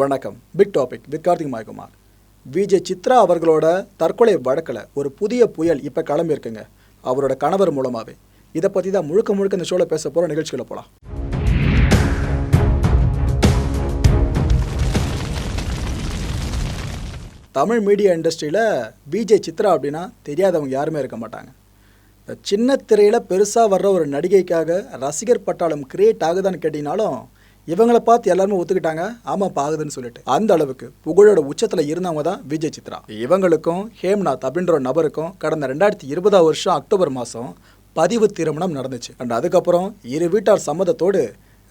வணக்கம். Big topic with Karthik Mayakumar Vijay Chitra அவர்களோட தற்கொலை வழக்கில் ஒரு புதிய புயல் இப்போ கிளம்பியிருக்குங்க. அவரோட கணவர் மூலமாகவே இதை பற்றி தான் முழுக்க முழுக்க இந்த ஷோவில் பேச போகிற நிகழ்ச்சிகளை போகலாம் தமிழ் மீடியா இண்டஸ்ட்ரியில் விஜய் சித்ரா அப்படின்னா தெரியாதவங்க யாருமே இருக்க மாட்டாங்க. இந்த சின்ன திரையில் பெருசாக வர்ற ஒரு நடிகைக்காக ரசிகர் பட்டாளம் கிரியேட் ஆகுதான்னு கேட்டிங்கனாலும் இவங்களை பார்த்து எல்லாருமே ஒத்துக்கிட்டாங்க. ஆமாம் பாகுதுன்னு சொல்லிட்டு. அந்த அளவுக்கு புகழோட உச்சத்தில் இருந்தவங்க தான் விஜய் சித்ரா. இவங்களுக்கும் ஹேம்நாத் அப்படின்ற ஒரு நபருக்கும் கடந்த ரெண்டாயிரத்தி இருபதாம் வருஷம் அக்டோபர் மாதம் பதிவு திருமணம் நடந்துச்சு. அண்ட் அதுக்கப்புறம் இரு வீட்டார் சம்மதத்தோடு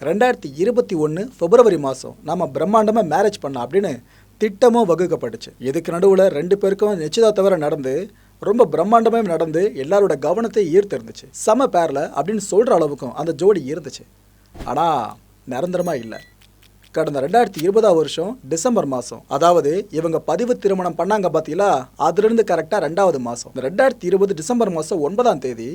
ரெண்டாயிரத்தி இருபத்தி ஒன்று பிப்ரவரி மாதம் நம்ம பிரம்மாண்டமாக மேரேஜ் பண்ணோம் அப்படின்னு திட்டமும் வகுக்கப்பட்டுச்சு. இதுக்கு நடுவில் ரெண்டு பேருக்கும் நிச்சயதார்த்தம் நடந்து ரொம்ப பிரம்மாண்டமே நடந்து எல்லாரோட கவனத்தை ஈர்த்து இருந்துச்சு சம பேரில் அப்படின்னு சொல்கிற அளவுக்கும் அந்த ஜோடி இருந்துச்சு. ஆனால் நிரந்தரமாக இல்லை. கடந்த ரெண்டாயிரத்தி இருபதாம் வருஷம் டிசம்பர் மாதம் அதாவது இவங்க பதிவு திருமணம் பண்ணாங்க பார்த்தீங்களா அதுலேருந்து கரெக்டாக ரெண்டாவது மாதம் இந்த ரெண்டாயிரத்தி இருபது டிசம்பர் மாதம் ஒன்பதாம் தேதி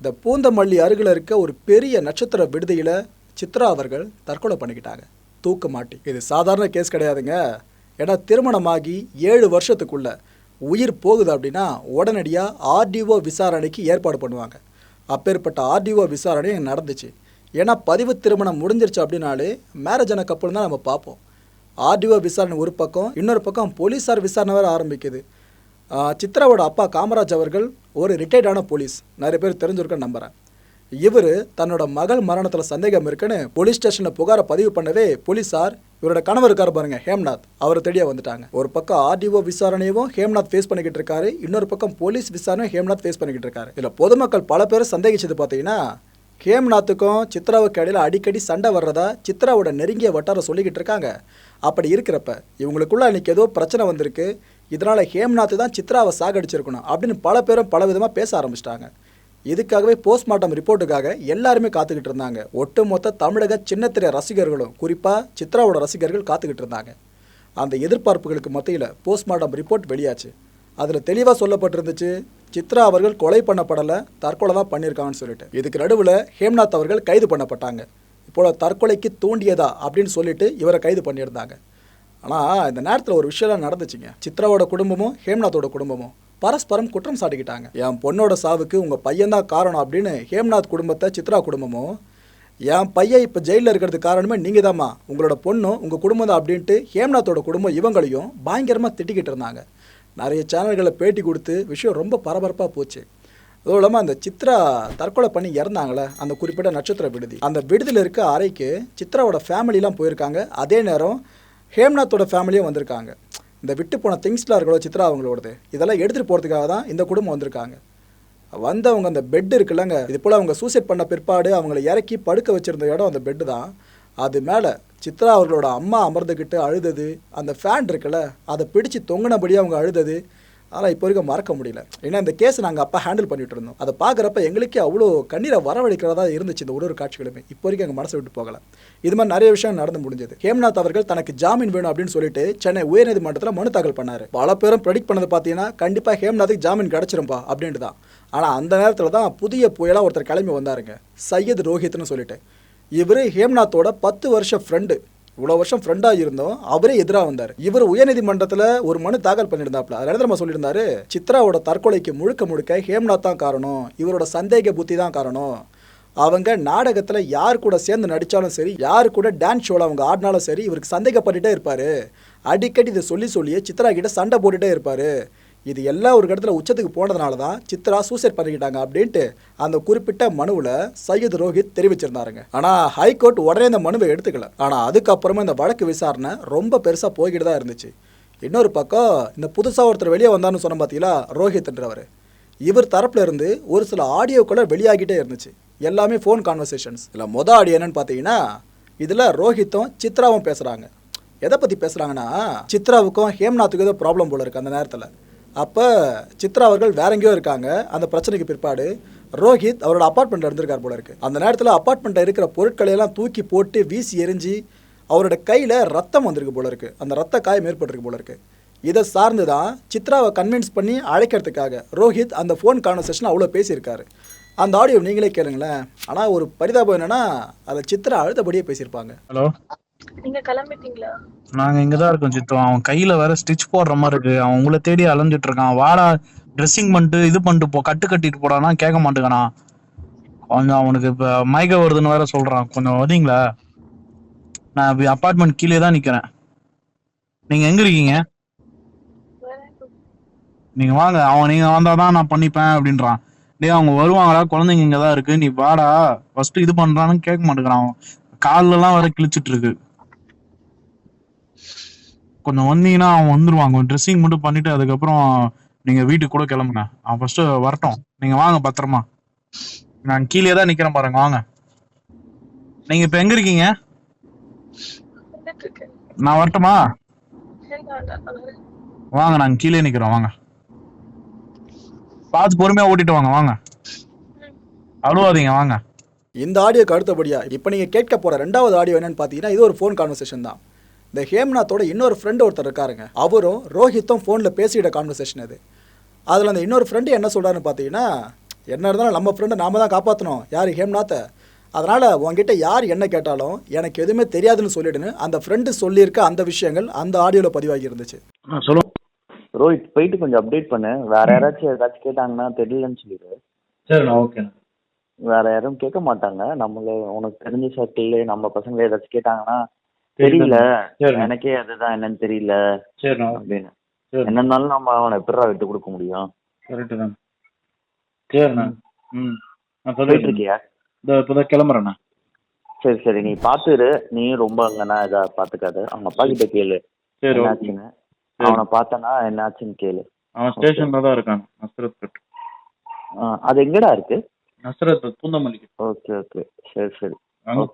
இந்த பூந்தமல்லி அருகில் இருக்க ஒரு பெரிய நட்சத்திர விடுதியில் சித்ரா அவர்கள் தற்கொலை பண்ணிக்கிட்டாங்க. தூக்க மாட்டி. இது சாதாரண கேஸ் கிடையாதுங்க. ஏன்னா திருமணமாகி ஏழு வருஷத்துக்குள்ள உயிர் போகுது அப்படின்னா உடனடியாக ஆர்டிஓ விசாரணைக்கு ஏற்பாடு பண்ணுவாங்க. அப்பேற்பட்ட ஆர்டிஓ விசாரணை நடந்துச்சு. ஏன்னா பதிவு திருமணம் முடிஞ்சிருச்சு அப்படின்னாலே மேரேஜ் ஆன கப்பல் தான் நம்ம பார்ப்போம். ஆர்டிஓ விசாரணை ஒரு பக்கம் இன்னொரு பக்கம் போலீஸார் விசாரணை வேறு ஆரம்பிக்குது. சித்ராவோட அப்பா காமராஜ் அவர்கள் ஒரு ரிட்டையர்டான போலீஸ். நிறைய பேர் தெரிஞ்சிருக்கேன்னு நம்புகிறேன் இவர் தன்னோட மகள் மரணத்தில் சந்தேகம் இருக்குன்னு போலீஸ் ஸ்டேஷனில் புகாரை பதிவு பண்ணவே போலீஸார் இவரோட கணவர் இருக்கார் பாருங்க ஹேம்நாத். அவரை தேடிய வந்துட்டாங்க. ஒரு பக்கம் ஆர்டிஓ விசாரணையும் ஹேம்நாத் ஃபேஸ் பண்ணிக்கிட்டு இருக்காரு. இன்னொரு பக்கம் போலீஸ் விசாரணையும் ஹேம்நாத் ஃபேஸ் பண்ணிக்கிட்டு இருக்காரு. இதில் பொதுமக்கள் பல பேர் சந்தேகிச்சது பார்த்தீங்கன்னா ஹேம்நாத்துக்கும் சித்ராவுக்கு இடையில அடிக்கடி சண்டை வர்றதா சித்ராவோட நெருங்கிய வட்டாரம் சொல்லிக்கிட்டு இருக்காங்க. அப்படி இருக்கிறப்ப இவங்களுக்குள்ள அன்றைக்கி ஏதோ பிரச்சனை வந்திருக்கு. இதனால ஹேம்நாத் தான் சித்ராவை சாகடிச்சிருக்கணும் அப்படின்னு பல பேரும் பல விதமாக பேச ஆரம்பிச்சிட்டாங்க. இதுக்காகவே போஸ்ட்மார்ட்டம் ரிப்போர்ட்டுக்காக எல்லாருமே காத்துக்கிட்டு இருந்தாங்க. ஒட்டுமொத்த தமிழக சின்னத்திரை ரசிகர்களும் குறிப்பாக சித்ராவோட ரசிகர்கள் காத்துக்கிட்டு இருந்தாங்க. அந்த எதிர்பார்ப்புகளுக்கு மத்தியில் போஸ்ட்மார்ட்டம் ரிப்போர்ட் வெளியாச்சு. அதில் தெளிவாக சொல்லப்பட்டிருந்துச்சு சித்ரா அவர்கள் கொலை பண்ணப்படலை தற்கொலை தான் பண்ணியிருக்காங்கன்னு சொல்லிட்டு. இதுக்கு நடுவில் ஹேம்நாத் அவர்கள் கைது பண்ணப்பட்டாங்க. இப்போ தற்கொலைக்கு தூண்டியதா அப்படின்னு சொல்லிட்டு இவரை கைது பண்ணியிருந்தாங்க. ஆனால் இந்த நேரத்தில் ஒரு விஷயம்லாம் நடந்துச்சுங்க. சித்ராவோட குடும்பமும் ஹேம்நாத்தோட குடும்பமும் பரஸ்பரம் குற்றம் சாட்டிக்கிட்டாங்க. என் பொண்ணோட சாவுக்கு உங்கள் பையன்தான் காரணம் அப்படின்னு ஹேம்நாத் குடும்பத்தை சித்ரா குடும்பமும் என் பையன் இப்போ ஜெயிலில் இருக்கிறதுக்கு காரணமே நீங்கள் தாம்மா உங்களோட பொண்ணும் உங்கள் குடும்பம் தான் அப்படின்ட்டு ஹேம்நாத்தோட குடும்பம் இவங்களையும் பயங்கரமாக திட்டிக்கிட்டு இருந்தாங்க. நிறைய சேனல்களில் பேட்டி கொடுத்து விஷயம் ரொம்ப பரபரப்பாக போச்சு. அதுவும் இல்லாமல் அந்த சித்ரா தற்கொலை பண்ணி இறந்தாங்களே அந்த குறிப்பிட்ட நட்சத்திர விடுதி. அந்த விடுதியில் இருக்க அறைக்கு சித்ராவோட ஃபேமிலிலாம் போயிருக்காங்க. அதே நேரம் ஹேம்நாத்தோட ஃபேமிலியும் வந்திருக்காங்க. இந்த விட்டு போன திங்ஸ்லாம் இருக்கோ சித்ரா அவங்களோடது இதெல்லாம் எடுத்துகிட்டு போகிறதுக்காக தான் இந்த குடும்பம் வந்திருக்காங்க. வந்தவங்க அந்த பெட் இருக்குல்லங்க இது போல் அவங்க சூசைட் பண்ண பிற்பாடு அவங்கள இறக்கி படுக்க வச்சிருந்த இடம் அந்த பெட்டு தான். அது மேலே சித்ரா அவர்களோட அம்மா அமர்ந்துக்கிட்டு அழுதது அந்த ஃபேன் இருக்குல்ல அதை பிடிச்சு தொங்கினபடியே அவங்க அழுதது. ஆனால் இப்போ வரைக்கும் மறக்க முடியல. ஏன்னா இந்த கேஸ் நாங்கள் அப்போ ஹேண்டில் பண்ணிகிட்டு இருந்தோம். அதை பார்க்குறப்ப எங்களுக்கே அவ்வளோ கண்ணீரை வரவழைக்கிறதா இருந்துச்சு இந்த ஒரு ஒரு காட்சிகளுமே. இப்போ வரைக்கும் எங்கள் மனசை விட்டு போகல. இது மாதிரி நிறைய விஷயம் நடந்து முடிஞ்சது. ஹேம்நாத் அவர்கள் தனக்கு ஜாமீன் வேணும் அப்படின்னு சொல்லிட்டு சென்னை உயர்நீதிமன்றத்தில் மனு தாக்கல் பண்ணார். பல பேரும் ப்ரெடிக்ட் பண்ணது பார்த்தீங்கன்னா கண்டிப்பாக ஹேம்நாத்துக்கு ஜாமீன் கிடச்சிரும்பா அப்படின்ட்டு தான் ஆனால் அந்த நேரத்தில் தான் புதிய புயலாக ஒருத்தர் கிளம்பி வந்தாருங்க. சையத் ரோஹித்னு சொல்லிட்டு. இவர் ஹேம்நாத்தோட பத்து வருஷம் ஃப்ரெண்டு இவ்வளோ வருஷம் ஃப்ரெண்டாக இருந்தோம். அவரே எதிராக வந்தார். இவர் உயர்நீதிமன்றத்தில் ஒரு மனு தாக்கல் பண்ணியிருந்தாப்ல அதில் நம்ம சொல்லியிருந்தாரு சித்ராவோட தற்கொலைக்கு முழுக்க முழுக்க ஹேம்நாத் தான் காரணம். இவரோட சந்தேக புத்தி தான் காரணம். அவங்க நாடகத்தில் யார் கூட சேர்ந்து நடித்தாலும் சரி யார் கூட டான்ஸ் ஷோவில் அவங்க ஆடினாலும் சரி இவருக்கு சந்தேகப்பட்டுட்டே இருப்பார். அடிக்கடி இதை சொல்லி சொல்லியே சித்ரா கிட்ட சண்டை போட்டுகிட்டே இருப்பார். இது எல்லாம் ஒரு இடத்துல உச்சத்துக்கு போனதுனால தான் சித்ரா சூசைட் பண்ணிக்கிட்டாங்க அப்படின்ட்டு அந்த குறிப்பிட்ட மனுவில் சையத் ரோஹித் தெரிவிச்சிருந்தாருங்க. ஆனால் ஹைகோர்ட் உடனே இந்த மனுவை எடுத்துக்கல. ஆனால் அதுக்கப்புறமா இந்த வழக்கு விசாரணை ரொம்ப பெருசாக போய்கிட்டு தான் இருந்துச்சு. இன்னொரு பக்கம் இந்த புதுசாக ஒருத்தர் வெளியே வந்தார்னு சொன்ன பார்த்தீங்களா ரோஹித்ன்றவர். இவர் தரப்புல இருந்து ஒரு சில ஆடியோக்களை வெளியாகிட்டே இருந்துச்சு. எல்லாமே ஃபோன் கான்வர்சேஷன்ஸ் இல்லை மொதல் ஆடியோ என்னன்னு பார்த்தீங்கன்னா இதில் ரோஹித்தும் சித்ராவும் பேசுகிறாங்க எதை பற்றி பேசுகிறாங்கன்னா சித்ராவுக்கும் ஹேம்நாத்துக்கும் ஏதோ ப்ராப்ளம் போல இருக்குது அந்த நேரத்தில். அப்போ சித்ரா அவர்கள் வேற எங்கேயோ இருக்காங்க. அந்த பிரச்சனைக்கு பிற்பாடு ரோஹித் அவரோட அப்பார்ட்மெண்ட்டில் இருந்திருக்கார் போல இருக்கு. அந்த நேரத்தில் அப்பார்ட்மெண்ட்டில் இருக்கிற பொருட்களையெல்லாம் தூக்கி போட்டு வீசி எரிஞ்சு அவரோட கையில் ரத்தம் வந்திருக்கு போல இருக்கு. அந்த ரத்த காயம் ஏற்பட்டிருக்கு போல இருக்கு. இதை சார்ந்து தான் சித்ராவை கன்வின்ஸ் பண்ணி அழைக்கிறதுக்காக ரோஹித் அந்த ஃபோன் கான்வர்சேஷன் அவ்வளோ பேசியிருக்காரு. அந்த ஆடியோ நீங்களே கேளுங்களேன். ஆனால் ஒரு பரிதாபம் என்னன்னா அதை சித்ரா அழுத்தபடியே பேசியிருப்பாங்க. ஹலோ நீங்க கிளம்பிட்டீங்களா? நாங்க இங்கதான் இருக்கோம் சித்து. அவன் கையில வேற ஸ்டிச் போடுற மாதிரி இருக்கு. அவன் உங்களை தேடி அலைஞ்சிட்டு இருக்கான். வாடா ட்ரெஸ்ஸிங் பண்ணிட்டு இது பண்ணிட்டு போ கட்டு கட்டிட்டு போடானா கேட்க மாட்டேங்கானா கொஞ்சம் அவனுக்கு இப்ப மயக்க வருதுன்னு வேற சொல்றான். கொஞ்சம் வரீங்களா? நான் அப்பார்ட்மெண்ட் கீழே தான் நிக்கிறேன். நீங்க எங்க இருக்கீங்க? நீங்க வாங்க. அவன் நீங்க வந்தாதான் நான் பண்ணிப்பேன் அப்படின்றான். டேய் அவங்க வருவாங்கடா குழந்தைங்க இங்க தான் இருக்கு. நீ வாடா. ஃபர்ஸ்ட் இது பண்றான்னு கேட்க மாட்டேங்கிறான். அவன். கால்ல எல்லாம் வேற கிழிச்சிட்டு இருக்கு. கொஞ்சம் வந்தீங்கன்னா அவன் வந்துருவாங்க. ட்ரெஸ்ஸிங் மட்டும் பண்ணிட்டு அதுக்கப்புறம் நீங்க வீட்டுக்கு கூட கிளம்புங்க. அவன் ஃபர்ஸ்ட் வரட்டும். நீங்க வாங்க பத்திரமா. நான் கீழே தான் நிக்கிறேன் பாருங்க. வாங்க. நீங்க இப்ப எங்க இருக்கீங்க? நான் வரட்டுமா. வாங்க நாங்க கீழே நிக்கிறோம் வாங்க. பார்த்து பொறுமையா ஓட்டிட்டு வாங்க. வாங்க. அழுவாதீங்க. வாங்க. இந்த ஆடியோக்கு அடுத்தபடியா இப்போ நீங்கள் கேட்க போகிற ரெண்டாவது ஆடியோ என்னன்னு பார்த்தீங்கன்னா இது ஒரு ஃபோன் கான்வர்சேஷன் தான். இந்த ஹேம்நாத்தோட இன்னொரு ஃப்ரெண்டு ஒருத்தர் இருக்காருங்க. அவரும் ரோஹித்தும் ஃபோனில் பேசிக்கிட்ட கான்வர்சேஷன் அது. அதில் அந்த இன்னொரு ஃப்ரெண்டு என்ன சொல்கிறாருன்னு பார்த்தீங்கன்னா என்ன இருந்தாலும் நம்ம ஃப்ரெண்டை நாம தான் காப்பாற்றணும் யார் ஹேம்நாத்தை? அதனால் உங்ககிட்ட யார் என்ன கேட்டாலும் எனக்கு எதுவுமே தெரியாதுன்னு சொல்லிடுன்னு அந்த ஃப்ரெண்டு சொல்லியிருக்க அந்த விஷயங்கள் அந்த ஆடியோவில் பதிவாகி இருந்துச்சு. சொல்லுங்க ரோஹித் போயிட்டு கொஞ்சம் அப்டேட் பண்ணு. வேற யாராச்சும் ஏதாச்சும் கேட்டாங்கன்னா தெரியலன்னு சொல்லிடு. சரிண்ணா ஓகே வேற யாரும் கேட்க மாட்டாங்க. நம்மள உனக்கு தெரிஞ்ச சர்க்கிள் நம்ம பசங்க ஏதாச்சும் கேட்டாங்கன்னா தெரியல. எனக்கே அதுதான். என்னன்னு தெரியல. அப்படின்னு. சரி. என்ன இருந்தாலும் நம்ம அவனை எப்படா விட்டு கொடுக்க முடியும்? கரெக்டு தான். சரிண்ணா. ம். நான் சொல்லிட்டு இருக்கியா இந்த இப்போதான் கிளம்புறேண்ணா. சரி சரி. நீ பாத்துரு. நீ ரொம்ப அங்கன்னா இதா பாத்துக்காத. அவங்க அப்பா கிட்ட கேளு. சரி என்னாச்சுன்னு. அவனை பார்த்தனா என்னாச்சுன்னு கேளு. அவன் ஸ்டேஷன்ல தான் இருக்கான். நஸ்ரத் ஆ, அது எங்கடா இருக்கு? நஸ்ரத் பூந்தமல்லிக்கு. Okay okay. சரி சரி. அங்க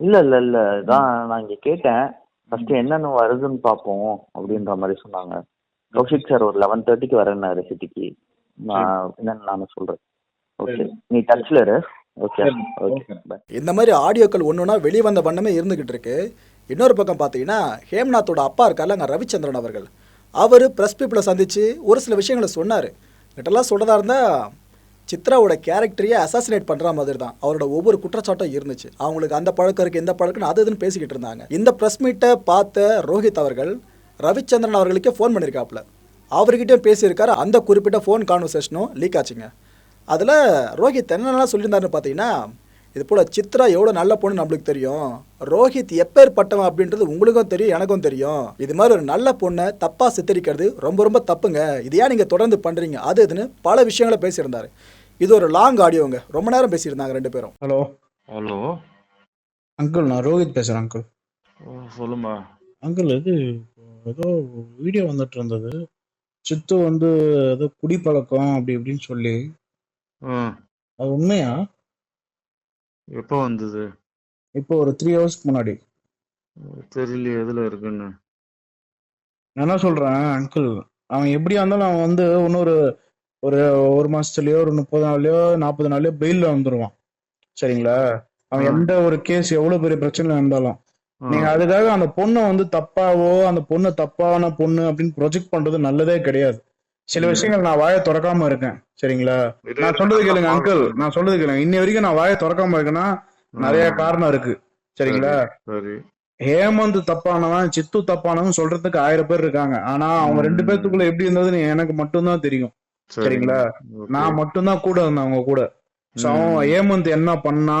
இல்ல இல்ல இல்ல. இதான் நான் இங்க கேட்டேன். ஃபர்ஸ்ட் என்னென்ன வருதுன்னு பார்ப்போம் அப்படின்ற மாதிரி சொன்னாங்க. கௌஷிக் சார் ஒரு லெவன் தேர்ட்டிக்கு வரேன்னாரு சிட்டிக்கு. நான் என்னன்னு நானும் சொல்றேன். ஓகே. நீ டச்ல இரு. ஓகே சரி, ஓகே இந்த மாதிரி ஆடியோக்கள் ஒன்றுனா வெளியே வந்த வண்ணமே இருந்துகிட்டு இருக்கு. இன்னொரு பக்கம் பார்த்தீங்கன்னா ஹேம்நாத்தோட அப்பா இருக்கார்ல அங்கே ரவிச்சந்திரன் அவர்கள். அவர் ப்ரெஸ் பீப்புளை சந்தித்து ஒரு சில விஷயங்களை சொன்னார். கிட்டலாம் சொல்கிறதா இருந்தால் சித்ராவோட கேரக்டரையே அசாசினேட் பண்ணுற மாதிரி தான் அவரோட ஒவ்வொரு குற்றச்சாட்டும் இருந்துச்சு. அவங்களுக்கு அந்த பழக்கம் இருக்குது இந்த பழக்கம் அது இதுன்னு பேசிக்கிட்டு இருந்தாங்க. இந்த ப்ரெஸ் மீட்டை பார்த்த ரோஹித் அவர்கள் ரவிச்சந்திரன் அவர்களுக்கே ஃபோன் பண்ணியிருக்காப்புல அவர்கிட்டயும் பேசியிருக்காரு. அந்த குறிப்பிட்ட ஃபோன் கான்வர்சேஷனும் லீக் ஆச்சுங்க. அதில் ரோஹித் என்னென்னலாம் சொல்லியிருந்தாருன்னு பார்த்தீங்கன்னா இது போல் சித்ரா எவ்வளோ நல்ல பொண்ணு நம்மளுக்கு தெரியும். ரோஹித் எப்பேற்பட்டவன் அப்படின்றது உங்களுக்கும் தெரியும் எனக்கும் தெரியும். இது மாதிரி ஒரு நல்ல பொண்ணை தப்பாக சித்தரிக்கிறது ரொம்ப ரொம்ப தப்புங்க. இது ஏன் நீங்கள் தொடர்ந்து பண்ணுறீங்க அது இதுன்னு பல விஷயங்களை பேசியிருந்தாரு. இது ஒரு லாங் ஆடியோங்க. ரொம்ப நேரம் பேசியிருந்தாங்க ரெண்டு பேரும். ஹலோ. ஹலோ. அங்கிள் நான் ரோஹித் பேசுறேன் அங்கிள். ஓ சொல்லுமா. அங்கிள் இது ஏதோ வீடியோ வந்துட்டு இருந்தது. சித்து வந்து ஏதோ குடிப்பழக்கம் அப்படி இப்படின்னு சொல்லி. அது உண்மையா? எப்போ வந்தது? இப்போ ஒரு த்ரீ ஹவர்ஸ்க்கு முன்னாடி. தெரியலையே எதுல இருக்குன்னு. நான் என்ன சொல்றேன் அங்கிள்? அவன் எப்படியா இருந்தாலும் அவன் வந்து இன்னொரு ஒரு ஒரு மாசத்துலயோ ஒரு முப்பது நாள்லயோ நாற்பது நாள்லயோ பெயில்ல வந்துருவான். சரிங்களா? அவன். எந்த ஒரு கேஸ் எவ்வளவு பெரிய பிரச்சனை இருந்தாலும். நீங்க அதுக்காக அந்த பொண்ணை வந்து தப்பாவோ அந்த பொண்ணு தப்பான பொண்ணு அப்படின்னு ப்ரொஜெக்ட் பண்றது நல்லதே கிடையாது. சில. விஷயங்கள் நான் வாயை திறக்காம இருக்கேன். சரிங்களா? நான் சொல்றது கேளுங்க அங்கிள். நான் சொல்றது கேளுங்க. இன்னி வரைக்கும் நான் வாயை திறக்காம இருக்கேன்னா நிறைய காரணம் இருக்கு. சரிங்களா? சரி ஹேமந்த் தப்பானவன் சித்து தப்பானவன் சொல்றதுக்கு ஆயிரம் பேர் இருக்காங்க. ஆனா அவங்க ரெண்டு. பேர்த்துக்குள்ள எப்படி இருந்ததுன்னு எனக்கு மட்டும்தான் தெரியும். சரிங்களா? நான் மட்டும்தான் கூட இருந்தேன் அவங்க கூட. அவன் ஹேமந்த் என்ன பண்ணா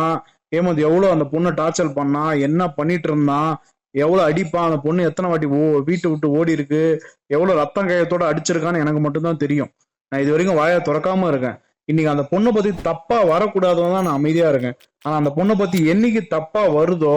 ஹேமந்த் எவ்வளவு அந்த பொண்ணை டார்ச்சர் பண்ணா என்ன பண்ணிட்டு இருந்தான் எவ்வளவு அடிப்பான் அந்த பொண்ணு எத்தனை வாட்டி ஓ வீட்டை விட்டு ஓடி இருக்கு எவ்வளவு ரத்தம் கையத்தோட அடிச்சிருக்கான்னு எனக்கு மட்டும்தான் தெரியும். நான் இது வரைக்கும் வாயை திறக்காம இருக்கேன். இன்னைக்கு அந்த பொண்ணை பத்தி தப்பா வரக்கூடாதுன்னு தான் நான் அமைதியா இருக்கேன். ஆனா அந்த பொண்ணை பத்தி என்னைக்கு தப்பா வருதோ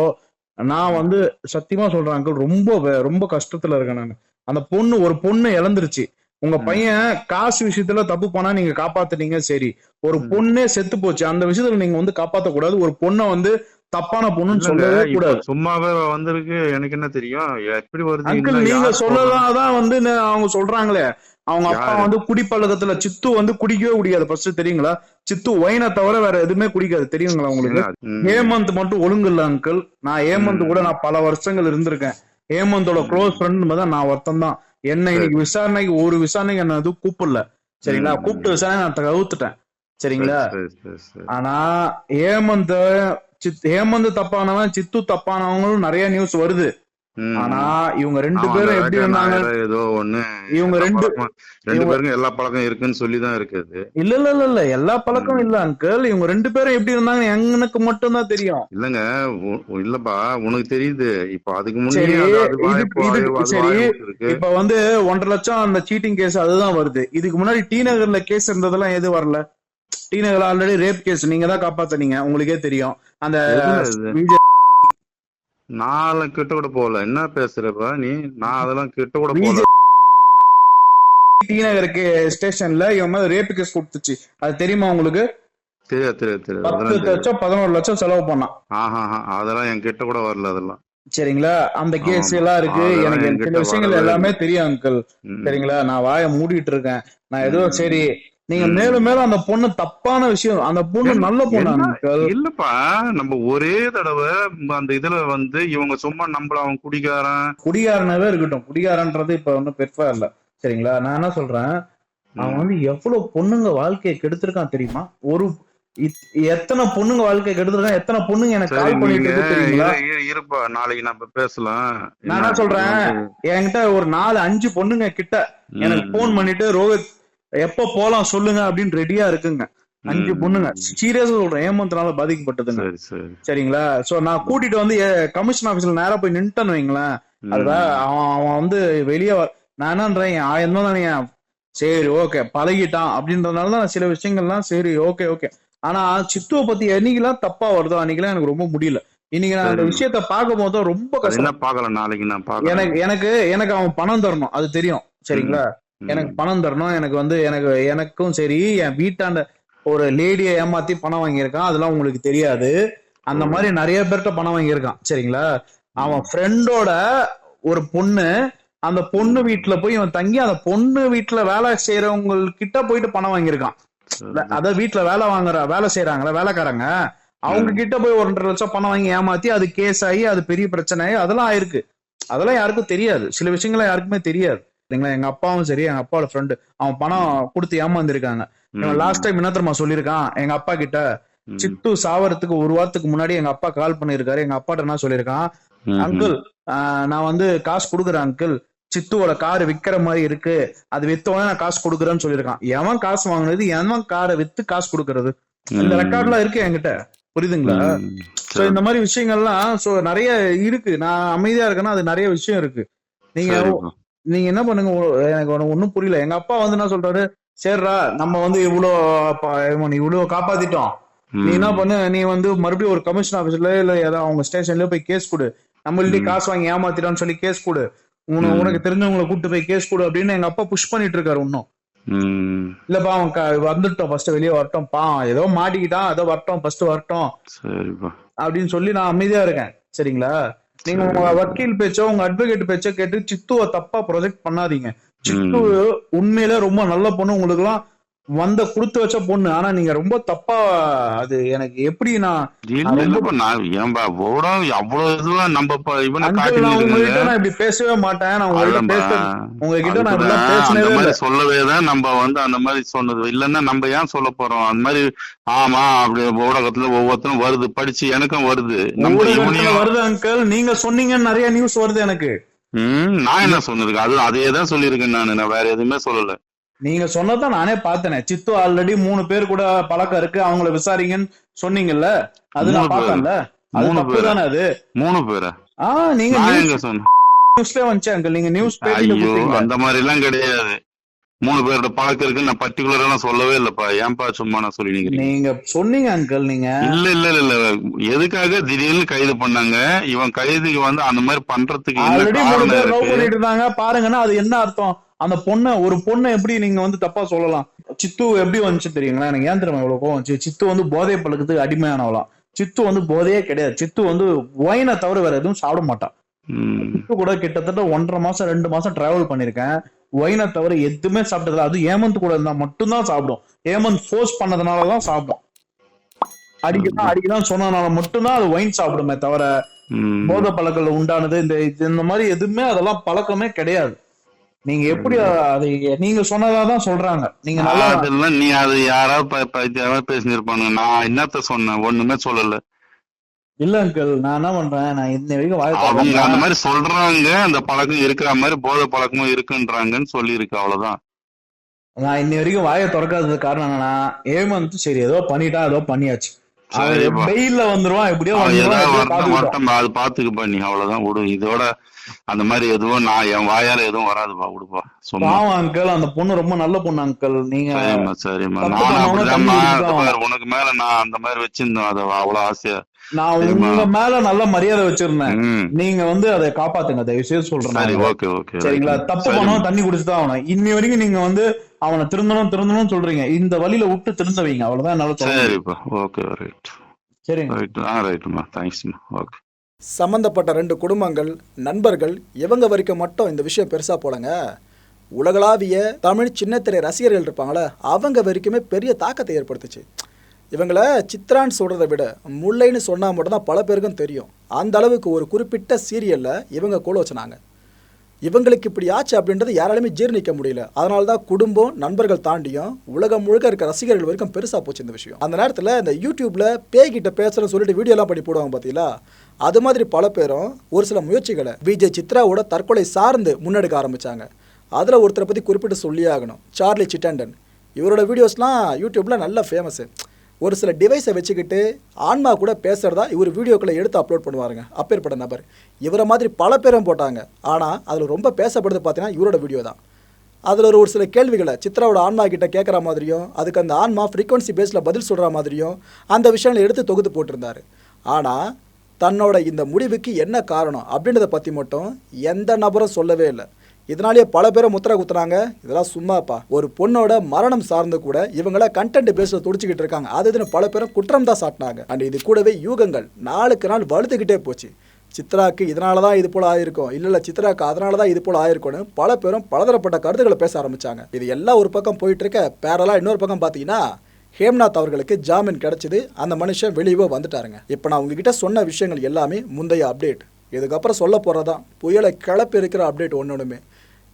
நான் வந்து சத்தியமா சொல்றேன் அங்கிள் ரொம்ப ரொம்ப கஷ்டத்துல இருக்கேன் நான். அந்த பொண்ணு ஒரு பொண்ணு இழந்துருச்சு. உங்க. பையன் காசு விஷயத்துல தப்பு பண்ணா நீங்க காப்பாத்துனீங்க சரி. ஒரு. பொண்ணே செத்து போச்சு. அந்த விஷயத்துல நீங்க வந்து காப்பாத்த கூடாது ஒரு பொண்ணை வந்து தப்பான பொண்ணுன்னு சொல்லவே கூடாது. சும்மாவே வந்திருக்கு. எனக்கு என்ன தெரியும்? எப்படி வருது? நீங்க சொல்லதான் வந்து அவங்க சொல்றாங்களே. அவங்க அப்பா? வந்து குடிப்பழக்கத்துல சித்து வந்து குடிக்கவே குடிக்காது ஃபர்ஸ்ட் தெரியுங்களா? சித்து ஒயினை தவிர வேற எதுவுமே குடிக்காது. தெரியுங்களா உங்களுக்கு. ஹேமந்த் மட்டும் ஒழுங்கு இல்ல அங்கிள் நான் ஹேமந்த். கூட நான் பல வருஷங்கள் இருந்திருக்கேன். ஹேமந்தோட. க்ளோஸ் ஃப்ரெண்ட் தான் நான் ஒருத்தன் தான். என்ன இன்னைக்கு விசாரணைக்கு ஒரு விசாரணைக்கு என்ன எதுவும் கூப்பிடல சரிங்களா. கூப்பிட்டு விசாரணை நான் தவிர்த்துட்டேன் சரிங்களா சரி, சரி, சரி, சரி. ஆனா ஹேமந்த சித் ஹேமந்த் தப்பானவன் சித்து தப்பானவங்களும் நிறைய நியூஸ் வருது. ஆனா இவங்க ரெண்டு பேரும் எப்படி நாயரா ஏதோ ஒண்ணு. இவங்க ரெண்டு ரெண்டு பேருக்கும் எல்லா பழக்கம் இருக்குன்னு சொல்லிதான் இருக்குது இல்ல இல்ல இல்ல இல்ல எல்லா பழக்கம். இல்ல அங்கிள் இவங்க ரெண்டு பேரும் எப்படி இருந்தாங்க எனக்கு மட்டும் தான் தெரியும். இல்லங்க இல்லப்பா உனக்கு தெரியுது. இப்ப அதுக்கு முன்னாடி சரி, இப்ப வந்து ஒன்றரை லட்சம் அந்த சீட்டிங் கேஸ் அதுதான் வருது. இதுக்கு முன்னாடி டி நகர்ல கேஸ் இருந்ததெல்லாம் எது வரல? டி நகர்ல ஆல்ரெடி ரேப் கேஸ் நீங்க தான் காப்பாத்துனீங்க. உங்களுக்கே தெரியும். அந்த நான் கிட்ட கூட போகல. என்ன பேசுறப்ப நீ? நான் அதெல்லாம் கிட்ட கூட போகல. விஜய் டி நகருக்கு ஸ்டேஷன்ல இவன் மாதிரி ரேப் கேஸ் கொடுத்துச்சு. அது தெரியுமா உங்களுக்கு? தெரியாது தெரியாது தெரியாது. லட்சம் பதினோரு லட்சம் செலவு பண்ணான். ஆஹா அதெல்லாம் என் கிட்ட கூட வரல அதெல்லாம். சரிங்களா? அந்த கேஸ். எல்லாம் இருக்கு. எனக்கு சில விஷயங்கள் எல்லாமே தெரியும் அங்கிள். சரிங்களா? நான் வாயை மூடிட்டு இருக்கேன். நான் ஏதோ ம். சரி நீங்க. மேலும் மேலும் அந்த பொண்ணு தப்பான விஷயம் அந்த பொண்ணு நல்ல பொண்ணு இல்லப்பா நம்ம ஒரே தடவை அந்த இதுல வந்து இவங்க சும்மா நம்மள அவன் குடிக்காரன் குடிகாரனாவே இருக்கட்டும். குடிகாரன்றது இப்ப ஒன்றும் பெருசா இல்ல. சரிங்களா? நான் என்ன சொல்றேன்? அவன் வந்து எவ்வளவு பொண்ணுங்க வாழ்க்கையை கெடுத்திருக்கான் தெரியுமா? ஒரு எத்தனை பொண்ணுங்க வாழ்க்கையை கெடுத்திருக்கான்? எத்தனை பொண்ணுங்க எனக்கு கால் பண்ணிட்டு இருப்பா. நாளைக்கு நம்ம பேசலாம். நான் என்ன சொல்றேன்? என்கிட்ட ஒரு நாலு அஞ்சு பொண்ணுங்க கிட்ட எனக்கு. போன் பண்ணிட்டு ரோஹித் எப்ப போலாம் சொல்லுங்க அப்படின்னு ரெடியா இருக்குங்க. அஞ்சு. பொண்ணுங்க. சீரியஸா சொல்றேன். ஏமாந்தனால பாதிக்கப்பட்டதுங்க. சரி சரி. சரிங்களா? சோ நான் கூட்டிட்டு வந்து கமிஷன் ஆபீஸ்ல நேரா போய் நின்ட்டேன்னு வைங்களேன். அதுதான் அவன் அவன் வந்து வெளியே நான் என்னன்றேன் என் ஆயிரம் தான் சரி ஓகே பழகிட்டான். அப்படின்றதுனால தான் சில விஷயங்கள்லாம் சரி ஓகே ஓகே ஆனா சித்துவை பத்தி என்னைக்கெல்லாம் தப்பா வருதோ அன்னைக்கெல்லாம் எனக்கு ரொம்ப முடியல. இன்னைக்கு நான் அந்த. விஷயத்த பார்க்கும் போது ரொம்ப என்ன கஷ்டம். பாக்கல நாளைக்கு நான் எனக்கு எனக்கு எனக்கு அவன் பணம் தரணும். அது தெரியும். சரிங்களா. எனக்கு பணம் தரணும். எனக்கு வந்து எனக்கு எனக்கும் சரி என் வீட்டாண்ட ஒரு லேடியை ஏமாத்தி பணம் வாங்கியிருக்கான். அதெல்லாம் உங்களுக்கு தெரியாது. அந்த மாதிரி நிறைய பேர்கிட்ட பணம் வாங்கியிருக்கான். சரிங்களா? அவன் ஃப்ரெண்டோட ஒரு பொண்ணு அந்த பொண்ணு வீட்டுல போய் இவன் தங்கி அந்த பொண்ணு வீட்டுல வேலை செய்யறவங்க கிட்ட போயிட்டு பணம் வாங்கியிருக்கான். சரி. அத வீட்டுல வேலை வாங்குற வேலை செய்யறாங்களா வேலைக்காரங்க அவங்க கிட்ட போய் ஒன்றரை லட்சம் பணம் வாங்கி ஏமாத்தி அது கேஸ் ஆகி அது பெரிய பிரச்சனை ஆகி அதெல்லாம் ஆயிருக்கு. அதெல்லாம் யாருக்கும் தெரியாது. சில விஷயங்கள் யாருக்குமே தெரியாது. சரிங்களா எங்க அப்பாவும் சரி எங்க அப்பாவோட ஃப்ரெண்டு அவன் பணம் கொடுத்து ஏமாந்துருக்காங்க. இவன். லாஸ்ட் டைம் என்ன தெரியுமா சொல்லியிருக்கான். எங்க அப்பா கிட்ட. சித்து சாவறதுக்கு ஒரு வாரத்துக்கு முன்னாடி எங்க அப்பா கால் பண்ணிருக்காரு எங்க அப்பாட்ட என்ன சொல்லியிருக்கான். அங்கிள் நான் வந்து காசு கொடுக்குறேன் அங்கிள் சித்துவோட கார் விக்கிற மாதிரி இருக்கு. அது வித்தோடனே நான் காசு கொடுக்குறேன்னு சொல்லியிருக்கான். எவன் காசு வாங்குனது? எவன் காரை வித்து காசு கொடுக்கறது? இந்த. ரெக்கார்ட்லாம் இருக்கு என்கிட்ட. புரியுதுங்களா. சோ இந்த மாதிரி விஷயங்கள்லாம் சோ நிறைய இருக்கு. நான் அமைதியா இருக்கேன்னா அது நிறைய விஷயம் இருக்கு. நீங்க. நீங்க என்ன பண்ணுங்க? எனக்கு ஒண்ணும் புரியல. எங்க அப்பா வந்து என்ன சொல்றாரு? சரிடா நம்ம வந்து இவ்வளோ இவ்வளவு காப்பாத்திட்டோம். நீ என்ன. பண்ணு? நீ வந்து மறுபடியும் ஒரு கமிஷன் ஆபீஸ்ல இல்ல ஏதாவது அவங்க ஸ்டேஷன்ல போய் கேஸ் கொடு. நம்மள்ட்ட. காசு வாங்கி ஏமாத்திட்டான்னு சொல்லி கேஸ் கொடு. உன- ம். உனக்கு தெரிஞ்சவங்களை கூட்டு போய் கேஸ் கொடு அப்படின்னு எங்க அப்பா புஷ் பண்ணிட்டு இருக்காரு இன்னும். இல்லப்பா அவன் வந்துட்டோம். ஃபர்ஸ்ட் வெளியே வரட்டும். பா ஏதோ மாட்டிக்கிட்டான். ஏதோ வரட்டும். ஃபர்ஸ்ட் வரட்டும். அப்படின்னு சொல்லி நான் அமைதியா இருக்கேன். சரிங்களா? நீங்க உங்க வக்கீல் பேச்சோ உங்க அட்வொகேட் பேச்சோ கேட்டு சித்துவ தப்பா ப்ரொஜெக்ட் பண்ணாதீங்க. சித்து உண்மையில ரொம்ப நல்ல பொண்ணு. உங்களுக்கு எல்லாம் வந்த கொடுத்து வச்ச பொண்ணு. ஆனா நீங்க ரொம்ப தப்பா அது எனக்கு எப்படி நான் ஏன்பா அவ்வளவு இதெல்லாம் நம்ம உங்ககிட்ட. நான் இப்படி பேசவே மாட்டேன். நான் உங்ககிட்ட. பேச உங்ககிட்ட நான் மாதிரி சொல்லவே தான் நம்ம வந்து அந்த மாதிரி சொன்னது. இல்லன்னா நம்ம ஏன் சொல்ல போறோம்? அந்த மாதிரி ஆமா அப்படி ஊடகத்துல ஒவ்வொருத்தரும் வருது. படிச்சு எனக்கும் வருது. வருது அங்கிள் நீங்க சொன்னீங்கன்னு நிறைய நியூஸ் வருது எனக்கு. நான் என்ன சொன்னிருக்கேன் அது அதே தான் சொல்லியிருக்கேன் நான் வேற எதுவுமே சொல்லல. நீங்க சொன்னதான் நானே பார்த்தேனே. சித்து ஆல்ரெடி மூணு பேர் கூட பழக்கம் இருக்கு. அவங்கள விசாரிங்கன்னு சொன்னீங்கல்ல? அது நான் பேர். பார்த்தேன்ல மூணு பேரா? தானே அது? மூணு பேரா? ஆ நீங்க நான் நியூஸ்ல வந்துச்சு அங்கிள் நீங்க நியூஸ் கொடுத்தீங்க அந்த மாதிரி எல்லாம் கிடையாது. மூணு பேரோட பழக்கம் இருக்கு நான் பர்டிகுலரா எல்லாம் சொல்லவே இல்லப்பா. ஏன்பா சும்மா நான் சொல்லி நீங்க சொன்னீங்க அங்கிள் நீங்க. இல்ல இல்ல இல்ல எதுக்காக திடீர்னு கைது பண்ணாங்க? இவன் கைதுக்கு வந்து அந்த மாதிரி பண்றதுக்கு என்ன காரணம் இருக்கு? பாருங்கன்னா அது என்ன அர்த்தம்? அந்த பொண்ணை ஒரு பொண்ணை எப்படி நீங்க வந்து தப்பா சொல்லலாம்? சித்து எப்படி வந்துச்சு தெரியுங்களா? எனக்கு ஏன் தெரியுமா இவ்வளவு கோவம் சித்து வந்து போதை பழக்கத்துக்கு அடிமையானவளாம் சித்து வந்து போதையே கிடையாது. சித்து வந்து ஒயினை தவிர வேற எதுவும் சாப்பிட மாட்டான் சித்து கூட கிட்டத்தட்ட ஒன்றரை மாசம் ரெண்டு மாசம் டிராவல் பண்ணிருக்கேன். ஒயினை தவிர எதுவுமே சாப்பிட்டதில்ல. அது ஏமந்த் கூட இருந்தா மட்டும்தான் சாப்பிடும். ஏமந்த் ஃபோர்ஸ் பண்ணதுனாலதான் சாப்பிடும். அடிக்கதான் அடிக்கதான் சொன்னதுனால மட்டும்தான் அது ஒயின் சாப்பிடுமே தவிர. போதை பழக்கங்கள் உண்டானது. இந்த இது- இந்த மாதிரி எதுவுமே அதெல்லாம் பழக்கமே கிடையாது. நீங்க எப்படி அதை நீங்க சொன்னதாதான் சொல்றாங்க. நீங்க நல்லா அதெல்லாம் நீ அது யாராவது ப- பைத்தியமா பேசினிருப்பானுங்க நான் என்னத்த சொன்னேன்? ஒண்ணுமே சொல்லல. இல்ல அங்கிள் நான் என்ன பண்றேன்? நான் இன்ன வரைக்கும் வாய அவங்க அந்த. மாதிரி சொல்றாங்க. அந்த பழக்கம் இருக்கிற மாதிரி போதை பழக்கமும் இருக்குன்றாங்கன்னு சொல்லியிருக்கு. அவ்வளவுதான். நான் இன்ன வரைக்கும் வாயை திறக்காததுக்கு காரணம் என்னன்னா ஏமந்த் சரி ஏதோ பண்ணிட்டா ஏதோ பண்ணியாச்சு. வெயில்ல வந்துருவான் எப்படியோ அது பாத்துக்கு பண்ணி அவ்வளவுதான் விடு. இதோட அந்த மாதிரி எதுவும் நான் என் வாயால எதுவும் வராதுப்பா விடுப்பா பாவம் அங்கிள் அந்த பொண்ணு ரொம்ப நல்ல பொண்ணு அங்கிள் நீங்க சரிம்மா சரிம்மா. குடிக்கலாம். பாரு, உனக்கு மேல நான் அந்த மாதிரி வச்சிருந்தேன். அதை அவ்வளவு ஆசையா. நான். உங்க மேல நல்ல மரியாதை வச்சிருந்தேன். நீங்க வந்து அதை காப்பாத்துங்க தயவு செய்து சொல்றேன் சரி நான். ஓகே ஓகே சரிங்களா? தப்பு பண்ணவன் தண்ணி குடிச்சுதான் அவனை இன்னி வரைக்கும் நீங்க வந்து அவனை திருந்தணும் திருந்தணும் சொல்றீங்க. இந்த வழியில விட்டு திருந்த வைங்க அவ்வளவுதான் என்னால முடியும். சரிப்பா. ஓகே ரைட் சரிங்க. ரைட் ஆ ரைட்டுமா தேங்க்ஸ்மா ஓகே சம்மந்தப்பட்ட ரெண்டு குடும்பங்கள் நண்பர்கள் இவங்க வரைக்கும் மட்டும் இந்த விஷயம் பெருசாக போலங்க. உலகளாவிய தமிழ் சின்னத்திரை ரசிகர்கள் இருப்பாங்களே அவங்க வரைக்குமே பெரிய தாக்கத்தை ஏற்படுத்துச்சு. இவங்கள சித்ரான்னு சொல்கிறத விட முல்லைன்னு சொன்னால் மட்டும்தான் பல பேருக்கும் தெரியும். அந்த அளவுக்கு ஒரு குறிப்பிட்ட சீரியலில் இவங்க கூட வச்சுனாங்க. இவங்களுக்கு இப்படி ஆச்சு அப்படின்றது யாராலுமே ஜீர்ணிக்க முடியல. அதனால தான் குடும்பம் நண்பர்கள் தாண்டியும் உலகம் முழுக்க இருக்க ரசிகர்கள் வரைக்கும் பெருசாக போச்சு இந்த விஷயம். அந்த நேரத்தில் இந்த யூடியூப்பில் பேய்கிட்ட பேசுகிறேன்னு சொல்லிட்டு வீடியோலாம் பண்ணி போடுவாங்க பார்த்தீங்களா அது மாதிரி பல பேரும் ஒரு சில முயற்சிகளை விஜய் சித்ராவோட தற்கொலை சார்ந்து முன்னெடுக்க ஆரம்பித்தாங்க அதில் ஒருத்தரை பற்றி குறிப்பிட்டு சொல்லியே ஆகணும். Charlie Chittenden. இவரோட வீடியோஸ்லாம் யூடியூப்பில் நல்ல ஃபேமஸு ஒரு சில டிவைஸை வச்சுக்கிட்டு ஆன்மா கூட பேசுகிறதா இவர் வீடியோக்களை எடுத்து அப்லோட் பண்ணுவாருங்க. அப்பேற்பட்ட நபர். இவரை மாதிரி பல பேரும் போட்டாங்க. ஆனால் அதில் ரொம்ப பேசப்படுது பார்த்தீங்கன்னா இவரோட வீடியோ தான். அதில் ஒரு ஒரு சில கேள்விகளை சித்ராவோட ஆன்மா கிட்ட கேட்குற மாதிரியும் அதுக்கு அந்த ஆன்மா ஃப்ரீக்வன்சி பேஸில் பதில் சொல்கிற மாதிரியும் அந்த விஷயங்களை எடுத்து தொகுத்து போட்டிருந்தாரு. ஆனால் தன்னோட இந்த முடிவுக்கு என்ன காரணம் அப்படின்றத பற்றி மட்டும் எந்த நபரும் சொல்லவே இல்லை. இதனாலேயே பல பேரை முத்திரை குத்துறாங்க. இதெல்லாம் சும்மாப்பா. ஒரு பொண்ணோட மரணம் சார்ந்து கூட இவங்கள கண்டென்ட் பேஸில் துடிச்சிக்கிட்டு இருக்காங்க. அது இதுன்னு பல பேரும் குற்றம் தான் சாட்டினாங்க. அண்ட் இது கூடவே யூகங்கள் நாளுக்கு நாள் வலுத்துக்கிட்டே போச்சு. சித்ராக்கு இதனால தான் இது போல் ஆயிருக்கும். இல்லை இல்லை சித்ராக்கு அதனால தான் இது போல் ஆயிருக்கும்னு பல பேரும் பலதரப்பட்ட கருத்துக்களை பேச ஆரம்பிச்சாங்க. இது எல்லாம் ஒரு பக்கம் போயிட்டு இருக்க பேரலா இன்னொரு பக்கம் பார்த்தீங்கன்னா ஹேம்நாத் அவர்களுக்கு ஜாமீன் கிடைச்சது. அந்த மனுஷன் வெளியே வந்துட்டாருங்க. இப்போ நான் உங்ககிட்ட சொன்ன விஷயங்கள் எல்லாமே முந்தைய அப்டேட் இதுக்கப்புறம் சொல்ல போகிறதான் புயலை கிளப்பி இருக்கிற அப்டேட் ஒன்று ஒன்றுமே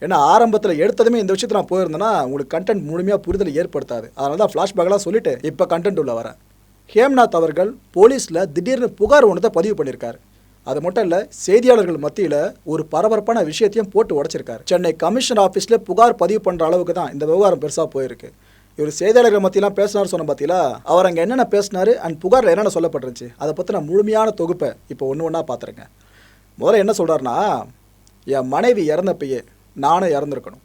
ஏன்னா ஆரம்பத்தில் எடுத்ததுமே இந்த விஷயத்தில் நான் போயிருந்தேன்னா உங்களுக்கு கண்டென்ட் முழுமையாக புரிதல் ஏற்படுத்தாது. அதனால தான் ஃப்ளாஷ்பேக்கெலாம் சொல்லிட்டு இப்போ கண்டென்ட் உள்ள வரேன். ஹேம்நாத் அவர்கள் போலீஸில் திடீர்னு புகார் ஒன்றத்தை பதிவு பண்ணியிருக்காரு அது மட்டும் இல்லை செய்தியாளர்கள் மத்தியில் ஒரு பரபரப்பான விஷயத்தையும் போட்டு உடச்சிருக்காரு. சென்னை கமிஷனர் ஆஃபீஸில் புகார் பதிவு பண்ணுற அளவுக்கு தான் இந்த விவகாரம் பெருசாக போயிருக்கு. இவர் செய்தியாளர்கள் மத்தியெல்லாம் பேசினார் சொன்ன பார்த்தீங்களா அவர் அங்கே என்னென்ன பேசினாரு அண்ட் புகாரில் என்னென்ன சொல்லப்பட்டுருச்சு அதை பற்றின முழுமையான தொகுப்பை இப்போ ஒன்று ஒன்றா பார்த்துருங்க முதல்ல என்ன சொல்கிறாருன்னா என் மனைவி இறந்தப்பயே நானும் இறந்துருக்கணும்.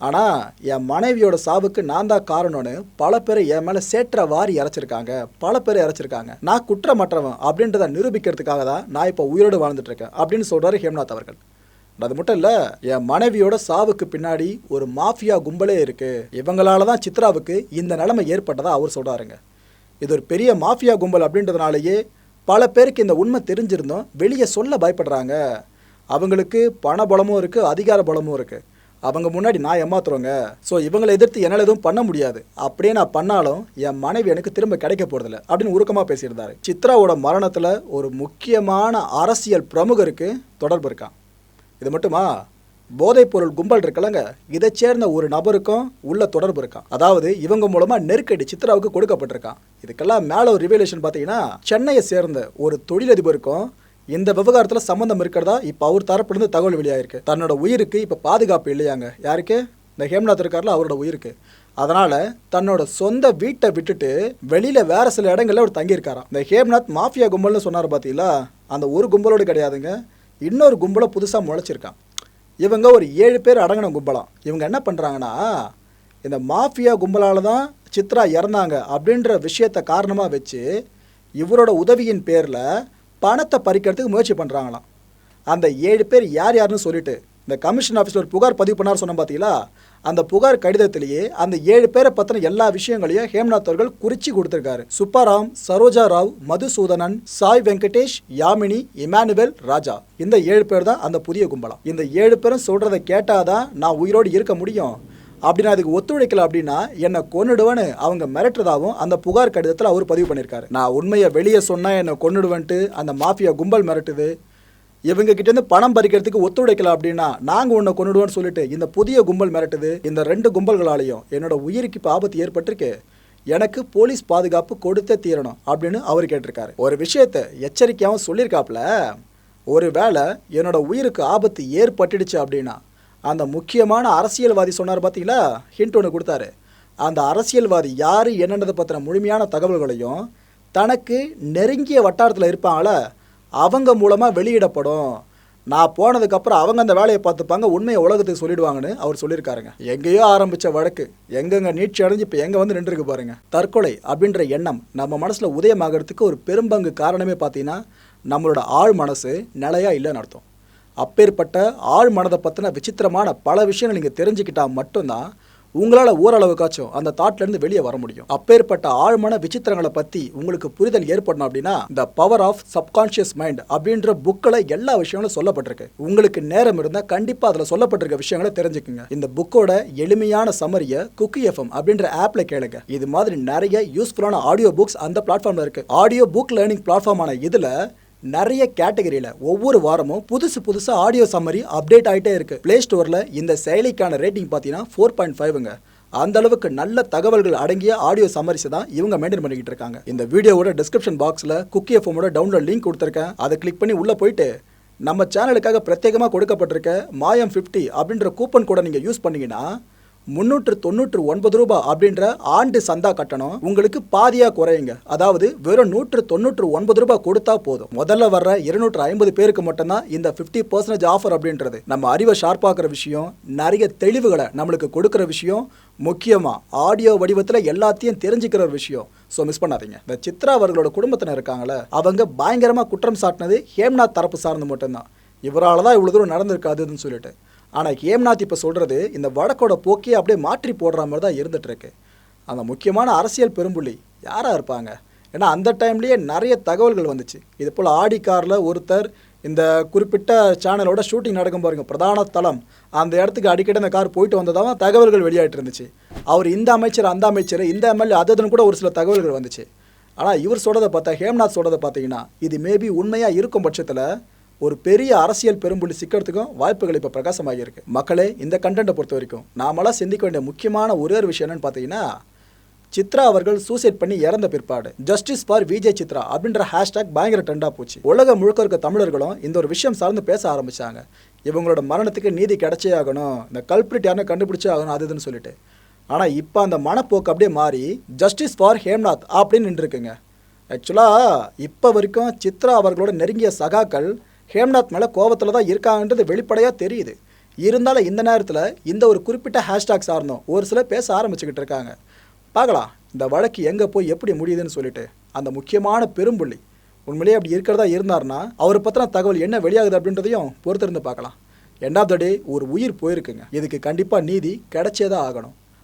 ஆனால் என் மனைவியோட சாவுக்கு நான் தான் காரணம்னு பல பேர் என் மேலே சேற்ற வாரி இறைச்சிருக்காங்க. பல பேர் இறைச்சிருக்காங்க. நான் குற்றமற்றவன் அப்படின்றத நிரூபிக்கிறதுக்காக தான் நான் இப்போ உயிரோடு வாழ்ந்துட்டுருக்கேன் அப்படின்னு சொல்கிறார் ஹேம்நாத் அவர்கள். அது மட்டும் இல்லை என் மனைவியோட சாவுக்கு பின்னாடி ஒரு மாஃபியா கும்பலே இருக்குது இவங்களால தான் சித்ராவுக்கு இந்த நிலைமை ஏற்பட்டதாக அவர் சொல்கிறாருங்க இது ஒரு பெரிய மாஃபியா கும்பல் அப்படின்றதுனாலேயே பல பேருக்கு இந்த உண்மை தெரிஞ்சிருந்தோம் வெளியே சொல்ல பயப்படுறாங்க. அவங்களுக்கு பண பலமும் இருக்குது அதிகார பலமும் இருக்குது அவங்க முன்னாடி நான் ஏமாத்துறோங்க. ஸோ இவங்களை எதிர்த்து என்னால் எதுவும் பண்ண முடியாது. அப்படியே நான் பண்ணாலும் என் மனைவி எனக்கு திரும்ப கிடைக்க போகிறதில்ல அப்படின்னு உருக்கமாக பேசியிருந்தாரு. சித்ராவோட மரணத்தில் ஒரு முக்கியமான அரசியல் பிரமுகருக்கு தொடர்பு இருக்கான் இது மட்டுமா? போதைப்பொருள் கும்பல் இருக்கலங்க இதை சேர்ந்த ஒரு நபருக்கும் உள்ள தொடர்பு இருக்கான் அதாவது இவங்க மூலமா நெருக்கடி சித்ராவுக்கு கொடுக்கப்பட்டிருக்கான் இதுக்கெல்லாம் மேல ஒரு ரிவலேஷன் பார்த்தீங்கன்னா சென்னையை சேர்ந்த ஒரு தொழிலதிபருக்கும் இந்த விவகாரத்தில் சம்மந்தம் இருக்கிறதா? இப்போ அவர் தரப்பிலிருந்து தகவல் வெளியாயிருக்கு. தன்னோட உயிருக்கு இப்போ பாதுகாப்பு இல்லையாங்க. யாருக்கு? இந்த ஹேம்நாத் இருக்கார்ல அவரோட உயிருக்கு. அதனால் தன்னோட சொந்த வீட்டை விட்டுட்டு வெளியில் வேற சில இடங்களில் அவர் தங்கியிருக்காராம். இந்த ஹேம்நாத் மாஃபியா கும்பல்னு சொன்னார் பார்த்தீங்களா அந்த ஒரு கும்பலோடு கிடையாதுங்க. இன்னொரு கும்பலை புதுசாக முளைச்சிருக்கான். இவங்க ஒரு ஏழு பேர் அடங்கின கும்பலாம். இவங்க என்ன பண்ணுறாங்கன்னா இந்த மாஃபியா கும்பலால் தான் சித்ரா இறந்தாங்க அப்படின்ற விஷயத்தை காரணமாக வச்சு இவரோட உதவியின் பேரில் பணத்தை பறிக்கிறதுக்கு முயற்சி பண்ணுறாங்களாம் அந்த ஏழு பேர் யார் யாருன்னு சொல்லிட்டு இந்த கமிஷன் ஆஃபீஸில் ஒரு புகார் பதிவு பண்ணார் சொன்ன பார்த்தீங்களா அந்த புகார் கடிதத்திலேயே அந்த ஏழு பேரை பற்றின எல்லா விஷயங்களையும் ஹேம்நாத் அவர்கள் குறிச்சு கொடுத்துருக்காரு. சுப்பாராம் சரோஜா ராவ் மதுசூதனன் சாய் வெங்கடேஷ் யாமினி இமானுவேல் ராஜா. இந்த ஏழு பேர் தான் அந்த புதிய கும்பலம். இந்த ஏழு பேரும் சொல்கிறத கேட்டாதான் நான் உயிரோடு இருக்க முடியும். அப்படி நான் அதுக்கு ஒத்துழைக்கல அப்படின்னா என்னை கொன்னுடுவேன்னு அவங்க மிரட்டுறதாகவும் அந்த புகார் கடிதத்தில் அவர் பதிவு பண்ணியிருக்காரு. நான் உண்மையை வெளியே சொன்னால் என்னை கொன்னுடுவேன்ட்டு அந்த மாஃபியா கும்பல் மிரட்டுது. இவங்க கிட்டேருந்து பணம் பறிக்கிறதுக்கு ஒத்துழைக்கல அப்படின்னா நாங்கள் உன்னை கொண்டுடுவோம்னு சொல்லிட்டு இந்த புதிய கும்பல் மிரட்டுது. இந்த ரெண்டு கும்பல்களாலையும் என்னோட உயிருக்கு இப்போ ஆபத்து ஏற்பட்டிருக்கு. எனக்கு போலீஸ் பாதுகாப்பு கொடுத்தே தீரணும் அப்படின்னு அவர் கேட்டிருக்காரு. ஒரு விஷயத்தை எச்சரிக்கையாகவும் சொல்லியிருக்காப்புல ஒருவேளை என்னோட உயிருக்கு ஆபத்து ஏற்பட்டுடுச்சு அப்படின்னா அந்த முக்கியமான அரசியல்வாதி சொன்னார் பார்த்தீங்களா ஹிண்ட் ஒன்று கொடுத்தாரு. அந்த அரசியல்வாதி யார் என்னன்றதை பற்றின முழுமையான தகவல்களையும் தனக்கு நெருங்கிய வட்டாரத்தில் இருப்பாங்கள அவங்க மூலமாக வெளியிடப்படும். நான் போனதுக்கப்புறம் அவங்க அந்த வேலையை பார்த்துப்பாங்க உண்மையை உலகத்துக்கு சொல்லிடுவாங்கன்னு அவர் சொல்லியிருக்காருங்க. எங்கேயோ ஆரம்பித்த வழக்கு எங்கெங்க நீட்சி அடைஞ்சு இப்போ எங்கே வந்து நின்றுருக்கு பாருங்கள் தற்கொலை அப்படின்ற எண்ணம் நம்ம மனசில் உதயமாகறதுக்கு ஒரு பெரும்பங்கு காரணமே பார்த்தீங்கன்னா நம்மளோட ஆழ் மனசு நிலையா இல்லைன்னு அர்த்தம். அப்பேற்பட்ட ஆழ் மனதை பற்றின விசித்திரமான பல விஷயங்கள் நீங்கள் தெரிஞ்சுக்கிட்டால் மட்டும்தான் உங்களால் ஓரளவுக்காச்சும் அந்த தாட்லேருந்து வெளியே வர முடியும். அப்பேற்பட்ட ஆழ்மன விசித்திரங்களை பற்றி உங்களுக்கு புரிதல் ஏற்படணும் அப்படின்னா the power of subconscious mind அப்படின்ற புக்கில் எல்லா விஷயங்களும் சொல்லப்பட்டிருக்கு. உங்களுக்கு நேரம் இருந்தால் கண்டிப்பாக அதில் சொல்லப்பட்டிருக்க விஷயங்களை தெரிஞ்சுக்குங்க. இந்த புக்கோட எளிமையான சமரியை குக்கி எஃப்எம் அப்படின்ற ஆப்பில் கேளுங்க. இது மாதிரி நிறைய யூஸ்ஃபுல்லான ஆடியோ புக்ஸ் அந்த பிளாட்ஃபார்மில் இருக்குது ஆடியோ புக் லேர்னிங் பிளாட்ஃபார்மான இதில் நிறைய கேட்டகரியில் ஒவ்வொரு வாரமும் புதுசு புதுசாக ஆடியோ சம்மரி அப்டேட் ஆகிட்டே இருக்கு. ப்ளே ஸ்டோரில் இந்த செயலிக்கான ரேட்டிங் பார்த்தீங்கன்னா ஃபோர் பாயிண்ட் ஃபைவ்ங்க அந்த அளவுக்கு நல்ல தகவல்கள் அடங்கிய ஆடியோ சம்மரிஸை தான் இவங்க மெயின்டைன் பண்ணிக்கிட்டு இருக்காங்க. இந்த வீடியோவோட டிஸ்கிரிப்ஷன் பாக்ஸில் குக்கி எஃப்எமோட டவுன்லோட் லிங்க் கொடுத்துருக்கேன். அதை கிளிக் பண்ணி உள்ளே போயிட்டு நம்ம சேனலுக்காக பிரத்யேகமாக கொடுக்கப்பட்டிருக்க மாயம் ஃபிஃப்டி அப்படின்ற கூப்பன் கூட நீங்கள் யூஸ் பண்ணீங்கன்னா முந்நூற்று தொண்ணூற்று ஒன்பது ரூபாய் அப்படின்ற ஆண்டு சந்தா கட்டணம் உங்களுக்கு பாதியா குறையுங்க. அதாவது வெறும் நூற்று தொண்ணூற்று ஒன்பது ரூபாய் கொடுத்தா போதும். முதல்ல வர்ற இருநூற்று ஐம்பது பேருக்கு மட்டும்தான் இந்த 50% பர்சன்டேஜ் ஆஃபர் அப்படின்றது. நம்ம அறிவை ஷார்ப்பாக்குற விஷயம் நிறைய தெளிவுகளை நம்மளுக்கு கொடுக்குற விஷயம் முக்கியமாக ஆடியோ வடிவத்தில் எல்லாத்தையும் தெரிஞ்சுக்கிற ஒரு விஷயம். ஸோ மிஸ் பண்ணாதீங்க. இந்த சித்ரா அவர்களோட குடும்பத்தினர் இருக்காங்களே அவங்க பயங்கரமாக குற்றம் சாட்டினது ஹேம்நாத் தரப்பு சார்ந்து மட்டும்தான். இவரால் தான் இவ்வளோ தூரம் நடந்திருக்காதுன்னு சொல்லிட்டு. ஆனால் ஹேம்நாத் இப்போ சொல்கிறது இந்த வடக்கோட போக்கே அப்படியே மாற்றி போடுற மாதிரி தான் இருந்துகிட்ருக்கு அந்த முக்கியமான அரசியல் பெரும்புள்ளி யாராக இருப்பாங்க? ஏன்னா அந்த டைம்லேயே நிறைய தகவல்கள் வந்துச்சு. இது போல் ஆடி காரில் ஒருத்தர் இந்த குறிப்பிட்ட சேனலோட ஷூட்டிங் நடக்கும் பாருங்க பிரதான தளம். அந்த இடத்துக்கு அடிக்கடி அந்த கார் போயிட்டு வந்ததாக தகவல்கள் வெளியாகிட்டு இருந்துச்சு. அவர் இந்த அமைச்சர் அந்த அமைச்சர் இந்த எம்எல்ஏ அதுன்னு கூட ஒரு சில தகவல்கள் வந்துச்சு. ஆனால் இவர் சொல்கிறத பார்த்தா ஹேம்நாத் சொல்கிறத பார்த்தீங்கன்னா இது மேபி உண்மையாக இருக்கும் பட்சத்தில் ஒரு பெரிய அரசியல் பெரும்புள்ளி சிக்கிறதுக்கும் வாய்ப்புகள் இப்போ பிரகாசமாக இருக்கு மக்களே இந்த கண்டென்ட்டை பொறுத்த வரைக்கும் நாமெல்லாம் சிந்திக்க வேண்டிய முக்கியமான ஒரே ஒரு விஷயம் என்னன்னு பார்த்தீங்கன்னா சித்ரா அவர்கள் சூசைட் பண்ணி இறந்த பிற்பாடு ஜஸ்டிஸ் ஃபார் விஜய் சித்ரா அப்படின்ற ஹேஷ்டேக் பயங்கர ட்ரெண்டாக போச்சு. உலகம் முழுக்க இருக்க தமிழர்களும் இந்த ஒரு விஷயம் சார்ந்து பேச ஆரம்பிச்சாங்க. இவங்களோட மரணத்துக்கு நீதி கிடைச்சே ஆகணும் இந்த கல்பிரிட் யாருன்னு கண்டுபிடிச்சே ஆகணும் அது இதுன்னு சொல்லிட்டு. ஆனால் இப்போ அந்த மனப்போக்கு அப்படியே மாறி ஜஸ்டிஸ் ஃபார் ஹேம்நாத் அப்படின்னு நின்றுருக்குங்க. ஆக்சுவலாக இப்போ வரைக்கும் சித்ரா அவர்களோட நெருங்கிய சகாக்கள் ஹேம்நாத் மேலே கோவத்தில் தான் இருக்காங்கன்றது வெளிப்படையாக தெரியுது. இருந்தாலும் இந்த நேரத்தில் இந்த ஒரு குறிப்பிட்ட ஹேஷ்டாக் சார்ந்தோம் ஒரு சிலர் பேச ஆரம்பிச்சுக்கிட்டு இருக்காங்க. பார்க்கலாம் இந்த வழக்கு எங்கே போய் எப்படி முடியுதுன்னு சொல்லிட்டு. அந்த முக்கியமான பெரும்புள்ளி உண்மையிலேயே அப்படி இருக்கிறதா இருந்தார்னா அவரை பற்றின தகவல் என்ன வெளியாகுது அப்படின்றதையும் பொறுத்திருந்து பார்க்கலாம். எண்ட் ஆஃப் த டே ஒரு உயிர் போயிருக்குங்க. இதுக்கு கண்டிப்பாக நீதி கிடைச்சே தான் ஆகணும்.